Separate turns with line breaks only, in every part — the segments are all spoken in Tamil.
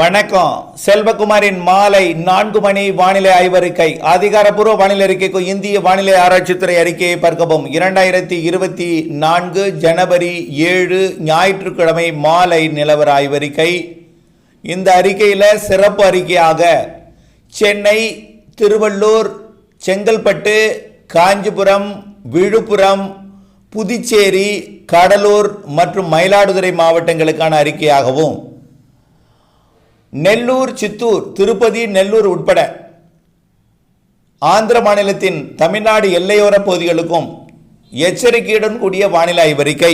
வணக்கம். செல்வகுமாரின் மாலை நான்கு மணி வானிலை ஆய்வறிக்கை. அதிகாரப்பூர்வ வானிலை அறிக்கைக்கு இந்திய வானிலை ஆராய்ச்சித்துறை அறிக்கையை பார்க்கவும். இரண்டாயிரத்தி இருபத்தி நான்கு ஜனவரி ஏழு ஞாயிற்றுக்கிழமை மாலை நிலவர ஆய்வறிக்கை. இந்த அறிக்கையில் சிறப்பு அறிக்கையாக சென்னை திருவள்ளூர் செங்கல்பட்டு காஞ்சிபுரம் விழுப்புரம் புதுச்சேரி கடலூர் மற்றும் மயிலாடுதுறை மாவட்டங்களுக்கான அறிக்கையாகவும் நெல்லூர் சித்தூர் திருப்பதி நெல்லூர் உட்பட ஆந்திர மாநிலத்தின் தமிழ்நாடு எல்லையோர பகுதிகளுக்கும் எச்சரிக்கையுடன் கூடிய வானிலை ஆய்வறிக்கை.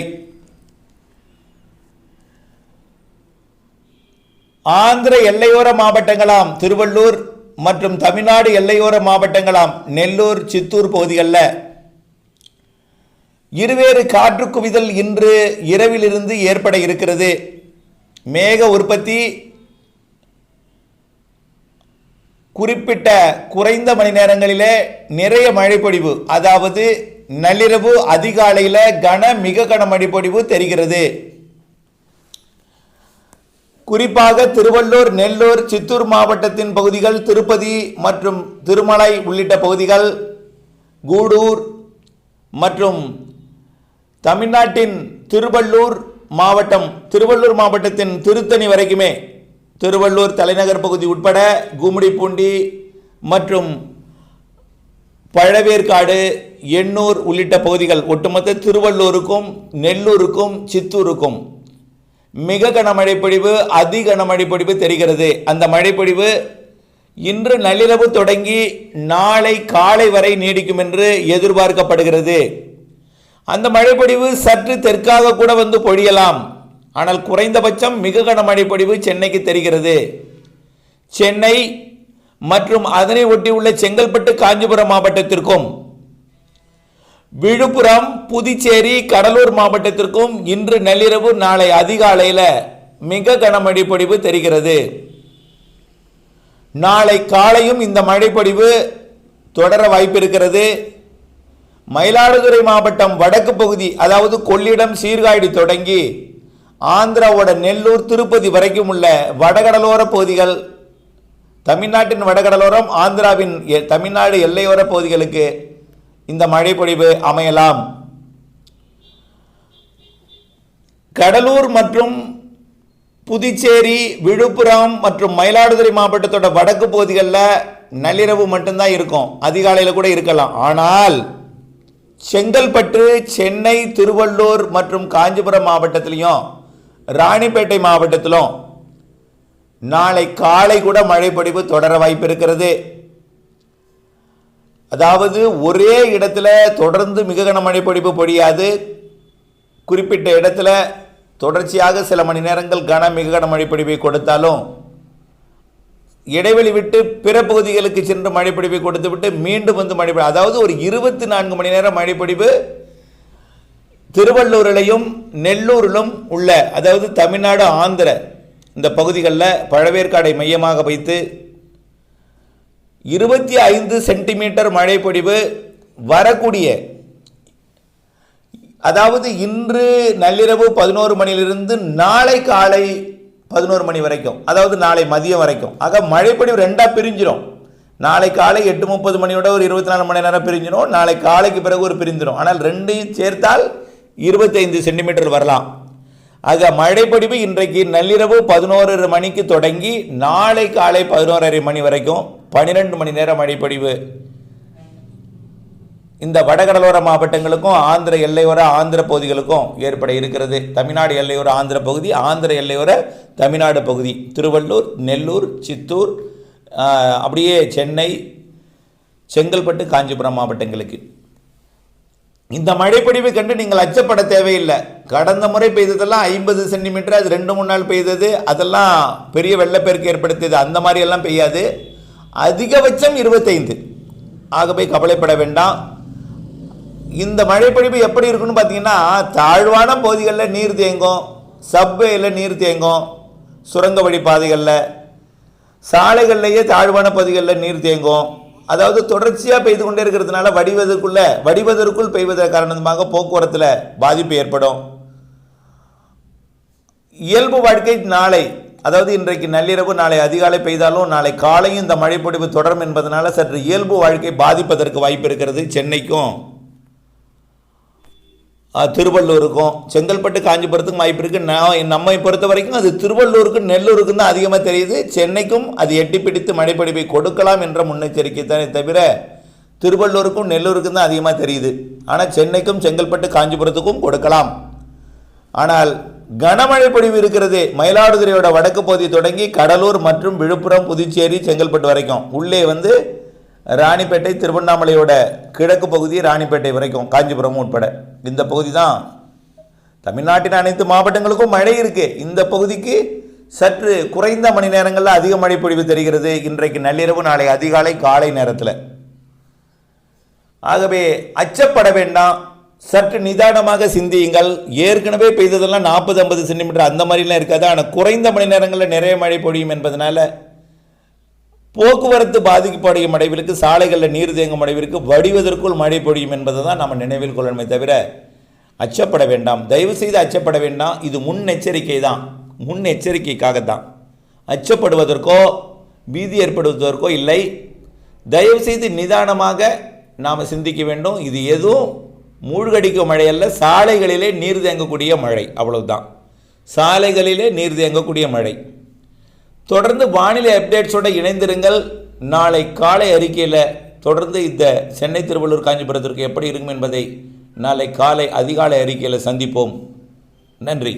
ஆந்திர எல்லையோர மாவட்டங்களாம் திருவள்ளூர் மற்றும் தமிழ்நாடு எல்லையோர மாவட்டங்களாம் நெல்லூர் சித்தூர் பகுதிகளில் இருவேறு காற்று குவிதல் இன்று இரவிலிருந்து ஏற்பட இருக்கிறது. மேக உற்பத்தி குறிப்பிட்ட குறைந்த மணி நேரங்களிலே நிறைய மழைப்பொழிவு அதாவது நள்ளிரவு அதிகாலையில் கன மிக கன மழைப்பொழிவு தெரிகிறது. குறிப்பாக திருவள்ளூர் நெல்லூர் சித்தூர் மாவட்டத்தின் பகுதிகள் திருப்பதி மற்றும் திருமலை உள்ளிட்ட பகுதிகள் கூடூர் மற்றும் தமிழ்நாட்டின் திருவள்ளூர் மாவட்டம் திருவள்ளூர் மாவட்டத்தின் திருத்தணி வரைக்குமே திருவள்ளூர் தலைநகர் பகுதி உட்பட கும்மிடிப்பூண்டி மற்றும் பழவேற்காடு எண்ணூர் உள்ளிட்ட பகுதிகள் ஒட்டுமொத்த திருவள்ளூருக்கும் நெல்லூருக்கும் சித்தூருக்கும். மிக கனமழைப்பொழிவு அதி கனமழைப்பொழிவு தெரிகிறது. அந்த மழைப்பொழிவு இன்று நள்ளிரவு தொடங்கி நாளை காலை வரை நீடிக்கும் என்று எதிர்பார்க்கப்படுகிறது. அந்த மழைப்பொழிவு சற்று தெற்காக கூட வந்து பொழியலாம். ஆனால் குறைந்தபட்சம் மிக கனமழை பொழிவு சென்னைக்கு தெரிகிறது. சென்னை மற்றும் அதனை ஒட்டியுள்ள செங்கல்பட்டு காஞ்சிபுரம் மாவட்டத்திற்கும் விழுப்புரம் புதுச்சேரி கடலூர் மாவட்டத்திற்கும் இன்று நள்ளிரவு நாளை அதிகாலையில் மிக கனமழை பொழிவு தெரிகிறது. நாளை காலையும் இந்த மழைப்பொழிவு தொடர வாய்ப்பிருக்கிறது. மயிலாடுதுறை மாவட்டம் வடக்கு பகுதி அதாவது கொள்ளிடம் சீர்காழி தொடங்கி ஆந்திராவோட நெல்லூர் திருப்பதி வரைக்கும் உள்ள வடகடலோர பகுதிகள் தமிழ்நாட்டின் வடகடலோரம் ஆந்திராவின் எ- தமிழ்நாடு எல்லையோர பகுதிகளுக்கு இந்த மழைப்பொழிவு அமையலாம். கடலூர் மற்றும் புதுச்சேரி விழுப்புரம் மற்றும் மயிலாடுதுறை மாவட்டத்தோட வடக்கு பகுதிகளில் நள்ளிரவு மட்டும்தான் இருக்கும். அதிகாலையில் கூட இருக்கலாம். ஆனால் செங்கல்பட்டு சென்னை திருவள்ளூர் மற்றும் காஞ்சிபுரம் மாவட்டத்திலையும் ராணிப்பேட்டை மாவட்டத்திலும் நாளை காலை கூட மழைப்பொழிவு தொடர வாய்ப்பு இருக்கிறது அதாவது ஒரே இடத்துல தொடர்ந்து மிக கன மழைப்பொழிவு பொழியாது. குறிப்பிட்ட இடத்துல தொடர்ச்சியாக சில மணி நேரங்கள் கன மிக கன மழைப்பொழிவை கொடுத்தாலும் இடைவெளி விட்டு பிற பகுதிகளுக்கு சென்று மழைப்பொழிவை கொடுத்து விட்டு மீண்டும் வந்து மழை அதாவது ஒரு இருபத்தி நான்கு மணி நேரம் மழைப்பொழிவு திருவள்ளூரிலையும் நெல்லூரிலும் உள்ள அதாவது தமிழ்நாடு ஆந்திர இந்த பகுதிகளில் பழவேற்காடை மையமாக வைத்து இருபத்தி ஐந்து சென்டிமீட்டர் மழைப்பொடிவு வரக்கூடிய அதாவது இன்று நள்ளிரவு பதினோரு மணியிலிருந்து நாளை காலை பதினோரு மணி வரைக்கும் அதாவது நாளை மதியம் வரைக்கும். ஆக மழைப்பொழிவு ரெண்டாக பிரிஞ்சிடும் நாளை காலை எட்டு முப்பது மணியோட ஒரு இருபத்தி நாலு மணி நேரம் பிரிஞ்சிடும் நாளை காலைக்கு பிறகு ஒரு பிரிஞ்சிடும் ஆனால் ரெண்டையும் சேர்த்தால் இருபத்தைந்து சென்டிமீட்டர் வரலாம். ஆக மழைப்பொடிவு இன்றைக்கு நள்ளிரவு பதினோரு மணிக்கு தொடங்கி நாளை காலை பதினோரரை மணி வரைக்கும் பன்னிரெண்டு மணி நேரம் மழைப்பொடிவு. இந்த வடகடலோர மாவட்டங்களுக்கும் ஆந்திர எல்லையோர ஆந்திர பகுதிகளுக்கும் ஏற்பட இருக்கிறது. தமிழ்நாடு எல்லையோர ஆந்திர பகுதி ஆந்திர எல்லையோர தமிழ்நாடு பகுதி. திருவள்ளூர் நெல்லூர் சித்தூர் அப்படியே சென்னை செங்கல்பட்டு காஞ்சிபுரம் மாவட்டங்களுக்கு. இந்த மழைப்பொழிவை கண்டு நீங்கள் அச்சப்பட தேவையில்லை. கடந்த முறை பெய்ததெல்லாம் ஐம்பது சென்டிமீட்டர் அது ரெண்டு மூணு நாள் பெய்தது. அதெல்லாம் பெரிய வெள்ளப்பெருக்கு ஏற்படுத்தியது. அந்த மாதிரி எல்லாம் பெய்யாது. அதிகபட்சம் இருபத்தைந்து. ஆகவே கவலைப்பட வேண்டாம். இந்த மழைப்பொழிவு எப்படி இருக்குன்னு பார்த்தீங்கன்னா தாழ்வான பகுதிகளில் நீர் தேங்கும் சப்வேயில் நீர் தேங்கும் சுரங்க வழி பாதைகளில் சாலைகள்லேயே தாழ்வான பகுதிகளில் நீர் தேங்கும். அதாவது தொடர்ச்சியாக பெய்து கொண்டே இருக்கிறதுனால வடிவதற்குள்ள வடிவதற்குள் பெய்வதன் காரணமாக போக்குவரத்தில் பாதிப்பு ஏற்படும். இயல்பு வாழ்க்கை நாளை அதாவது இன்றைக்கு நள்ளிரவு நாளை அதிகாலை பெய்தாலும் நாளை காலையும் இந்த மழைப்பொழிவு தொடரும் என்பதனால சற்று இயல்பு வாழ்க்கை பாதிப்பதற்கு வாய்ப்பு இருக்கிறது சென்னைக்கும். திருவள்ளூருக்கும் செங்கல்பட்டு காஞ்சிபுரத்துக்கும் வாய்ப்பு இருக்கு. நான் நம்மை பொறுத்த வரைக்கும் அது திருவள்ளூருக்கும் நெல்லூருக்கும் தான் அதிகமாக தெரியுது. சென்னைக்கும் அது எட்டி பிடித்து மழைப்பொழிவை கொடுக்கலாம் என்ற முன்னெச்சரிக்கை தானே தவிர திருவள்ளூருக்கும் நெல்லூருக்கும் தான் அதிகமாக தெரியுது. ஆனால் சென்னைக்கும் செங்கல்பட்டு காஞ்சிபுரத்துக்கும் கொடுக்கலாம். ஆனால் கனமழை பொழிவு இருக்கிறது மயிலாடுதுறையோட வடக்கு பகுதி தொடங்கி கடலூர் மற்றும் விழுப்புரம் புதுச்சேரி செங்கல்பட்டு வரைக்கும். உள்ளே வந்து ராணிப்பேட்டை திருவண்ணாமலையோட கிழக்கு பகுதி ராணிப்பேட்டை வரைக்கும் காஞ்சிபுரம் உட்பட. இந்த பகுதி தான் தமிழ்நாட்டின் அனைத்து மாவட்டங்களுக்கும் மழை இருக்கு. இந்த பகுதிக்கு சற்று குறைந்த மணி நேரங்களில் அதிக மழை பொழிவு தெரிகிறது. இன்றைக்கு நள்ளிரவு நாளை அதிகாலை காலை நேரத்தில். ஆகவே அச்சப்பட வேண்டாம். சற்று நிதானமாக சிந்தியுங்கள். ஏற்கனவே பெய்ததெல்லாம் நாற்பது ஐம்பது சென்டிமீட்டர் அந்த மாதிரிலாம் இருக்காது. ஆனால் குறைந்த மணி நேரங்களில் நிறைய மழை பொழியும் என்பதனால போக்குவரத்து பாதிக்கப்படையும் அடைவிற்கு சாலைகளில் நீர் தேங்கும் அடைவிற்கு வடிவதற்குள் மழை பொழியும் என்பதை தான் நம்ம நினைவில் கொள்ளணுமே தவிர அச்சப்பட வேண்டாம். தயவு செய்து அச்சப்பட வேண்டாம். இது முன்னெச்சரிக்கை தான் முன்னெச்சரிக்கைக்காகத்தான். அச்சப்படுவதற்கோ பீதி ஏற்படுவதற்கோ இல்லை. தயவு செய்து நிதானமாக நாம் சிந்திக்க வேண்டும். இது எதுவும் மூழ்கடிக்கும் மழை அல்ல சாலைகளிலே நீர் தேங்கக்கூடிய மழை. அவ்வளவுதான். சாலைகளிலே நீர் தேங்கக்கூடிய மழை. தொடர்ந்து வானிலை அப்டேட்ஸோடு இணைந்திருங்கள். நாளை காலை அறிக்கையில் தொடர்ந்து இந்த சென்னை திருவள்ளூர் காஞ்சிபுரத்திற்கு எப்படி இருக்கும் என்பதை நாளை காலை அதிகாலை அறிக்கையில் சந்திப்போம். நன்றி.